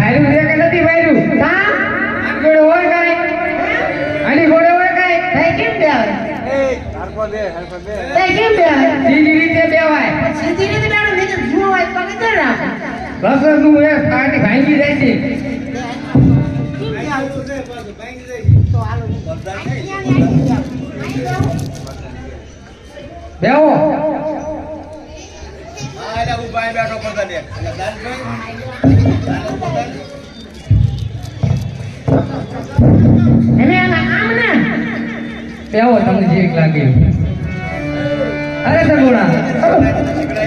છે કે નથી ભાર્યું કા આગળ હોય કાંઈ? આની ઘોડે હોય કાંઈ? ભાઈ કેમ બે આવે હરખો દે હરખો દે. તઈ કેમ બે આવે બીજી રીતે બેવાય. સીધી રીતે બેડો નહીં જુઓ હોય પગે ચડ રાખો બસનું એ પાર્ટી ભાંગી જાય છે. તો હાલો બેહો. હા એટલે ઊભા અહીં બેઠો પડતા બેહો તમને જે એક લાગે અરે સગુણા.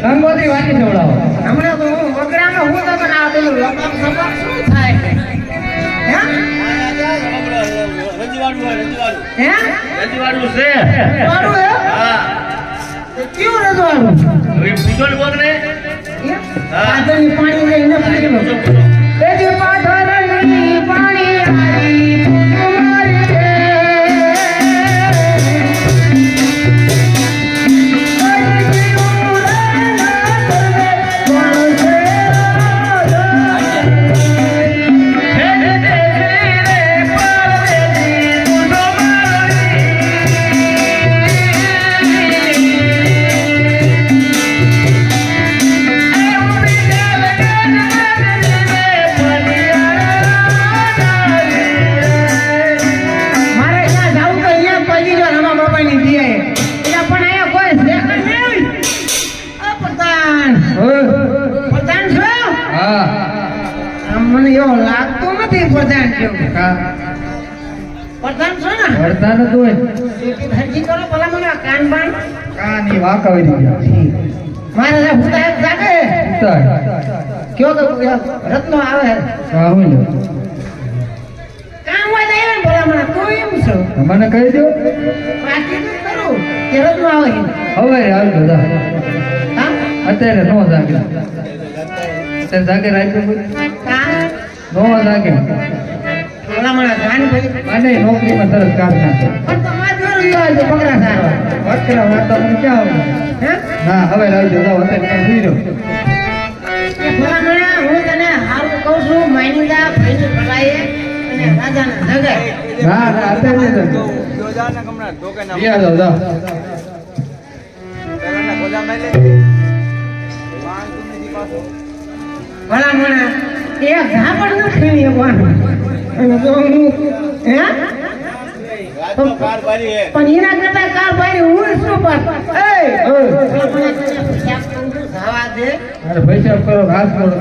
ગંગોત્રી વાંચી સંભળાવો હમણાં તો હું વગડામાં હું તો પણ આ પેલું સપક શું થાય? હે? કાની વાંકા ગયા. મારે જે હુતા એક જાગે. કયો તો રત્નો આવે? રાહુલ કામ હોય તો ને ભલા મને તું એમ છો. મને કહી દો બાકી તો કરું કે રત્નો આવે હવે હાલ બધા. હા? અત્યારે નો જાગે. અત્યારે જાગે રાખ્યું? નો જાગે. ભલા મને ધ્યાન કરી મને નોકરીમાં તરત કામ નાખે પણ તમારે જોરું યો આજે બકરા સારો વકરા વાર્તા મને ક્યાં આવે હે? ના હવે લાવજો જાઓ અત્યારે તમે સુઈ રહો ભલામણા હું તને હારું કહું છું માયનીદા ભાઈને ભલાઈએ અને રાજાને જગાય ના અત્યારે નહીં એક ઝાપડ ન અને તો હું હે? પણ એના કરતા કાર ભાઈ હું શું પર એ. પૈસા કરો હાથ છોડો.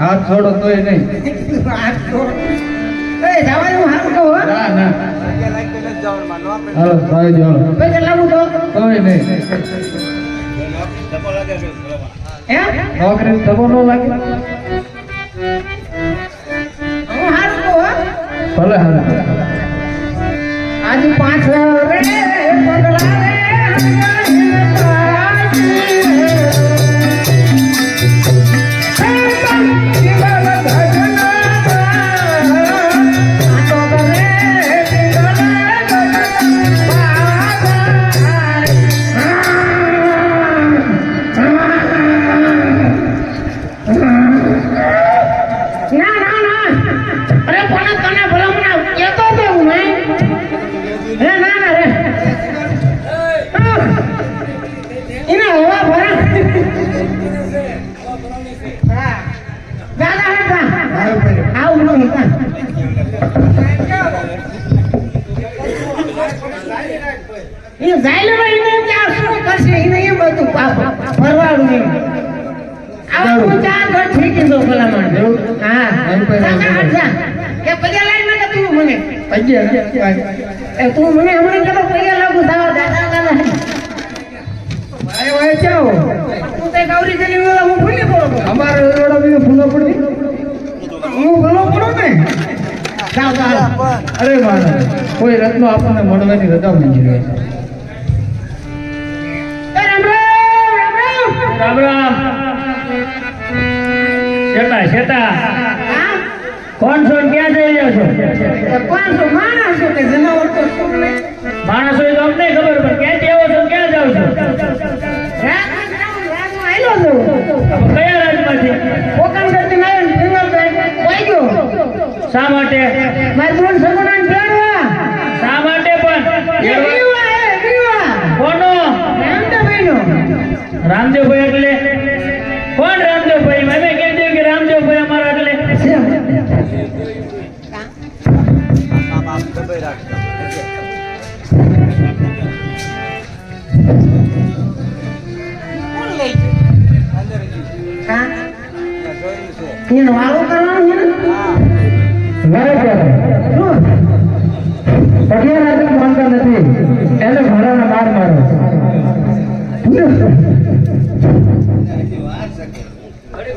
હાથ છોડો નહીં. તો. એ જવા હું હારું કહું હો. ના ના. કે લાઈક કે નથી જવાનું હાલો સાહેબ જાઓ પૈસા લાવું તો? તોય નહીં. હે નોકરી થવો ન લાગે? હું હો. ભલે હાલે એ તું મને હમણાં કહેતો પૈયા લાગુ થાવ દાદા દાદા. ભાઈ ભાઈ જાઓ તું તે ગૌરી જલી હું ભૂલી પડો અમાર રોડા બી ફૂલો પડી. હું ભૂલો પડું ને? જાવ જાવ અરે મારા કોઈ રત્નો આપણને મળવાની રજા મંજૂર હોય રામ રામ રામ રામ. શેતા શેતા પાંચસો ક્યાં જઈ રહ્યો છો? પાંચસો માણસો કે જનાવર તો માણસો તો અમને ખબર પણ ક્યાં જવો છો ક્યાં જાવ છો? કયા રાજમાંથી કોકણ કરતી મારે થઈ ગયો શા માટે? મારે બોલ સગુણાન ફેરવા. શા માટે પણ? રામદેવભાઈ એટલે?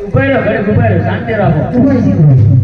ઊભા રહો ઘરે ઊભા રહો. શાંતિ રાખો.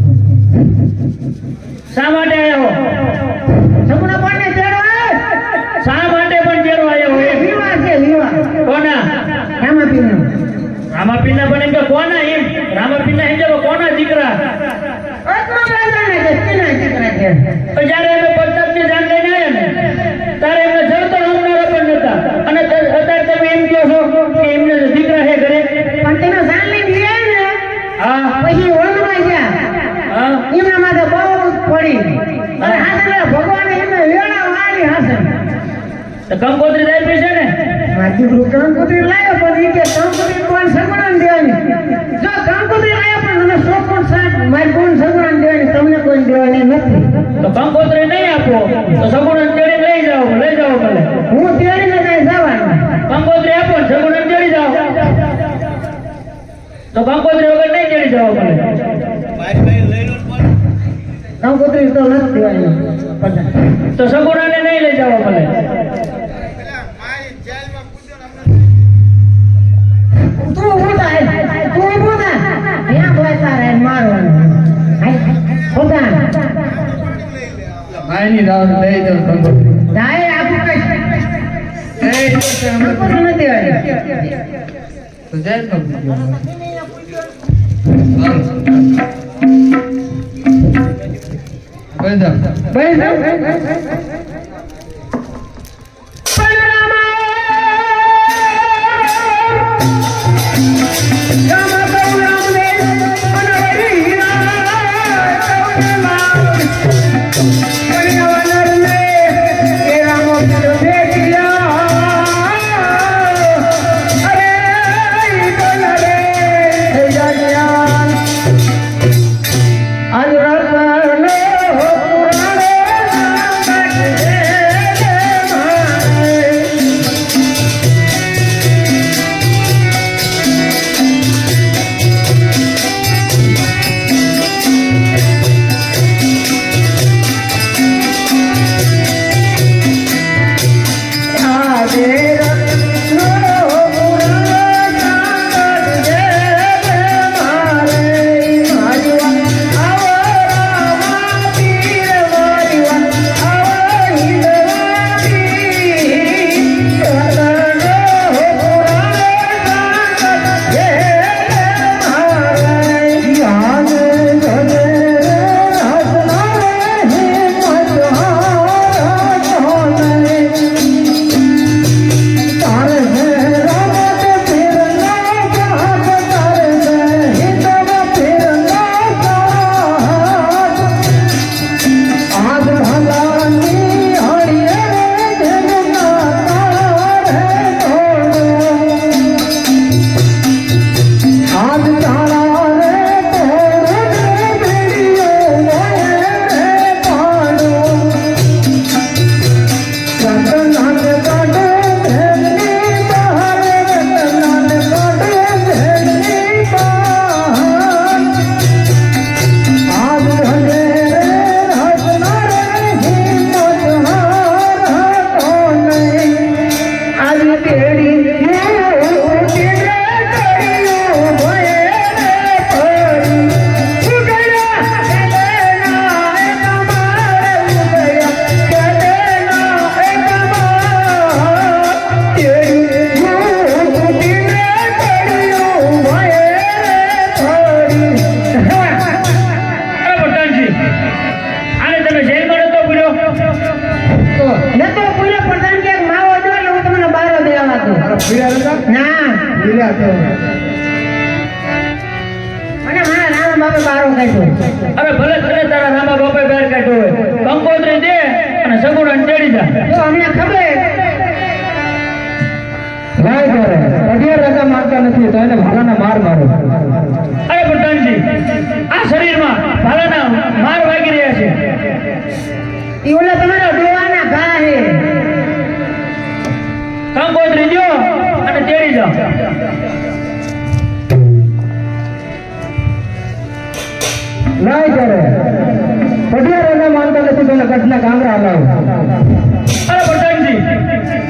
આગોતરી તો નથી દેવાની. તો સગુણાને નહીં લઈ જવા ભલે. તું હું તું હું ના ત્યાં કોઈ મારવાનું. હોતા માયની લઈ જાવ સંગો જાય બેન બેન અને મારા બાપે બારો કાઢ્યો હવે ભલે તને તારા રામા બાપે બહાર કાઢ્યો દે અને સગુણ અંટેડી જા. તો અમને ખબર ના કરે મારતા નથી તો ભાલાના માર મારો. અરે પટાણજી આ શરીરમાં ભાલાના માર વાગી રહ્યા છે. એ ઓલા તમારા લાય કરે અઢિયાર રજા માનતા નથી તો એને કચ્છના કાંગરા હલાવો અરે પ્રધાનજી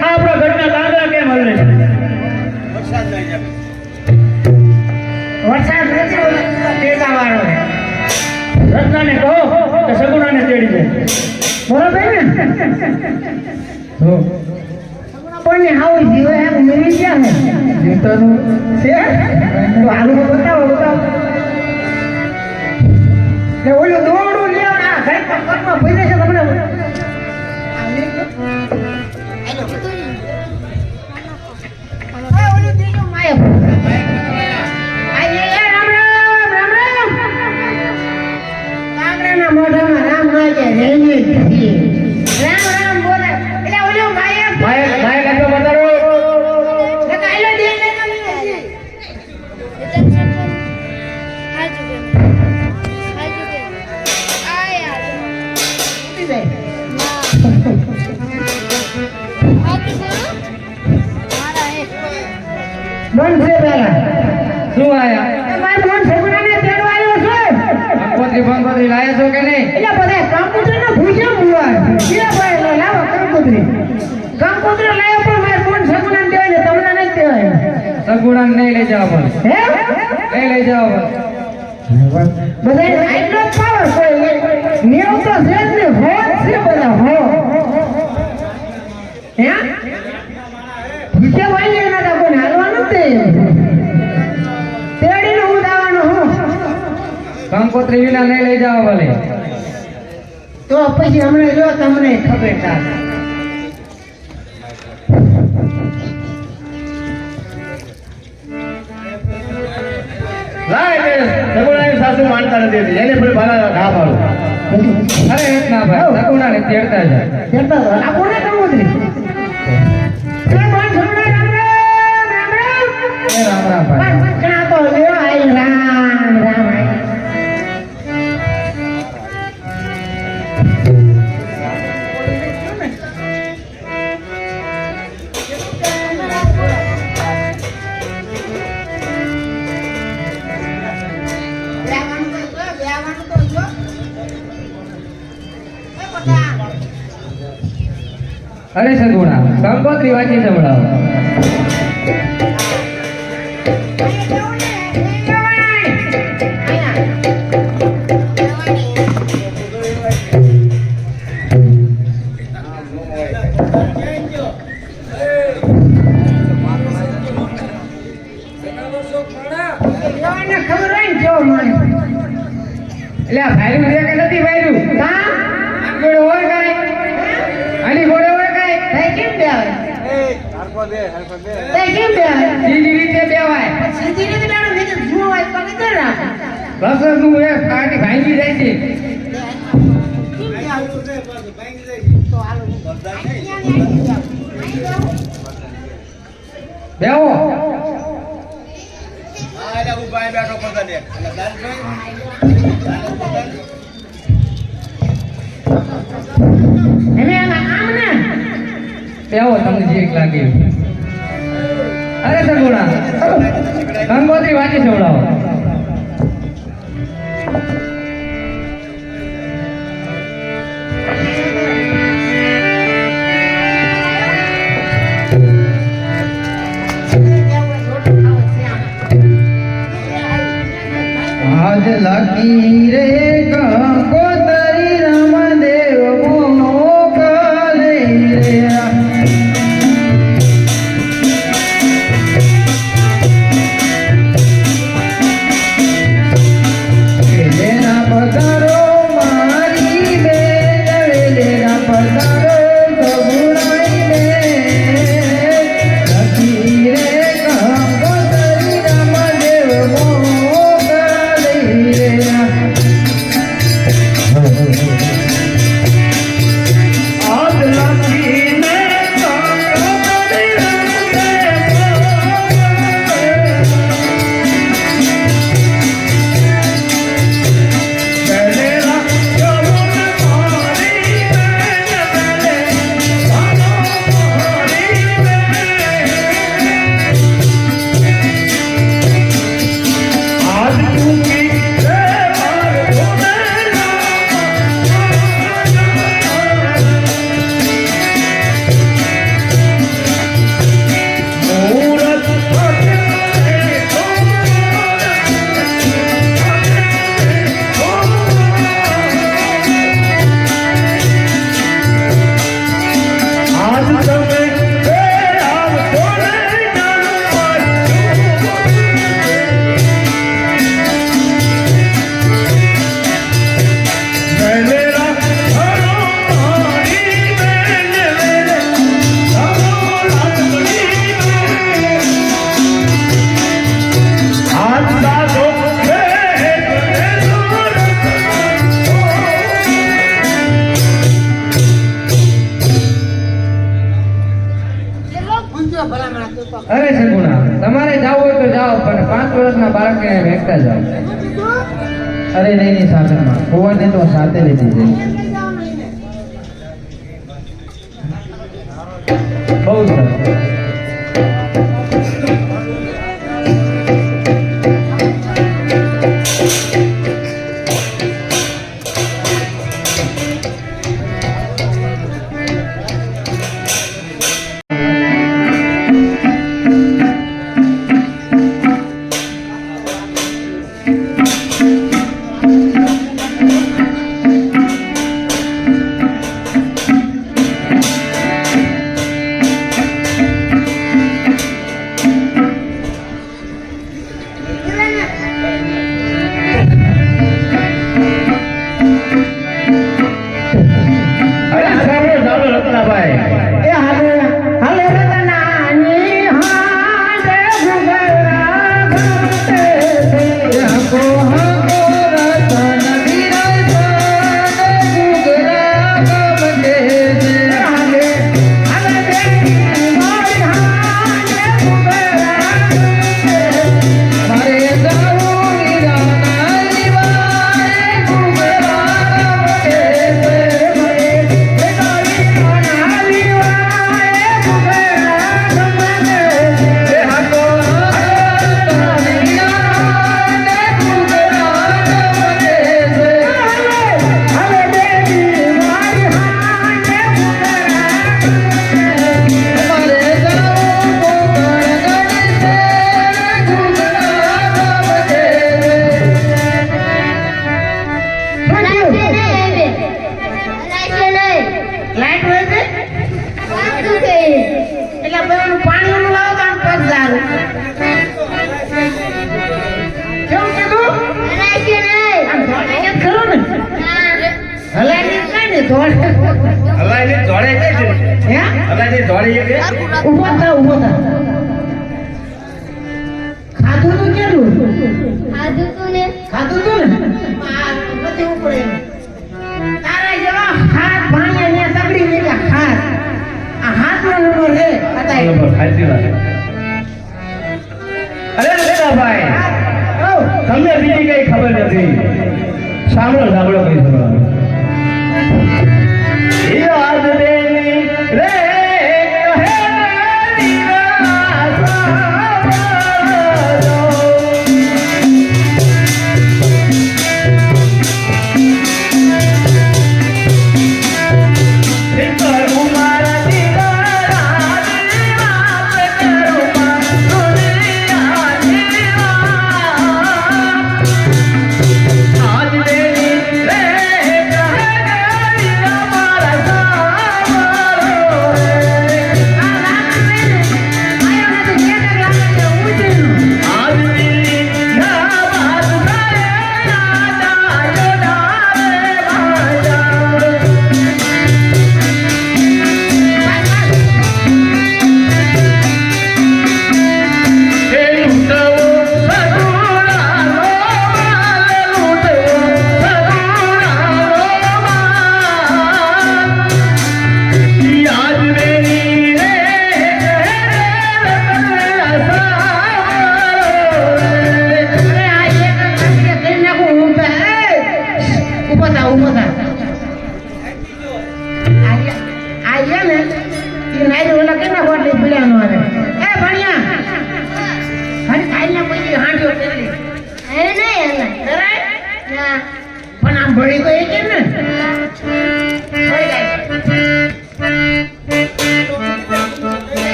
આ આપણા ઘરના કાંગરા કેમ હલે? વરસાદ નથી ઓલા તેજા વાળો રત્નાને કહો કે સગુણાને તેડી જાય બરાબર ને જો. કોઈને હાવ જીવે એમ મેળવી ગયા ને જીવતાનું છે? તો બતાવો બતાવો. ને ઓલું દોડું લ્યો ને પર પગમાં રામ રામ તમને ઓય, રામ રામ માયક. આ લઈ જાવ પણ હે? લઈ જાવ બધાને આટલો power કોઈ નિયમ તો છે જ ને, હો છે બધા, હો. હે? ભૂસ્યા વાળી એના તો કોઈને હાલવાનું તે. તેડીને દાવાનું હું કંકોત્રી વિના નહીં લઈ જાવ ભલે તો પછી હમણાં જો તમને ખબર થાય માનતા નથી એને પણ ભાલા ના મારો અરે એક ના ભાઈ સગુણાને તેડતા જાય. તેડતા. આ કોને કરવું. એ રામ રામ ભાઈ. અરે સગુણા કંકોત્રી વાંચી સંભળાવો. રસનું એ પાર્ટી ભાંગી જાય છે. બેવો ને. તમને જે લાગે. અરે સગુણા ગંગોત્રી વાંચી સંભળાવો આજ લાગી અરે નહીં નહીં સાથેમાં હોવાને તો સાથે લીધી છે ઊભો થા ઊભો થા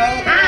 Okay. Hi.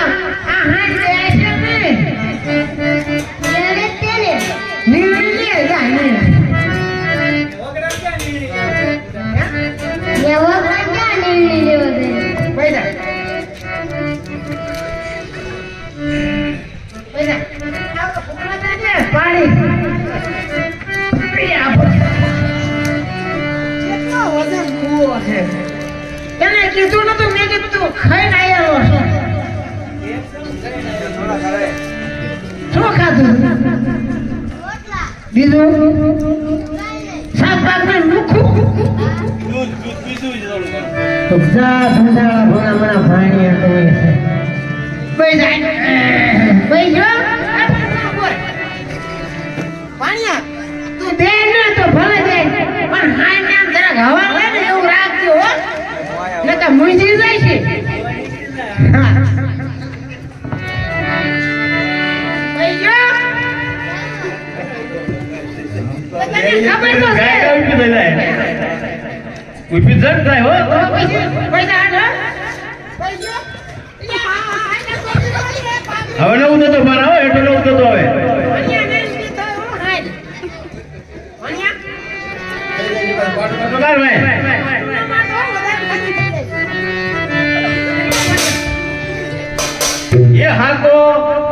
Jai Jai dejando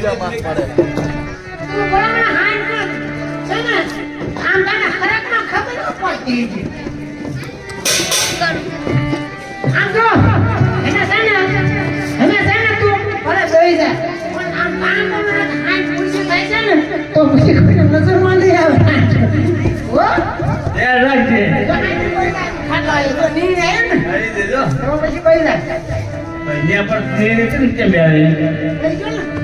બીજા માસ પડે. તો પછી નજરમાં નહીં આવે. રાખજે. પણ તે રીતે મેળે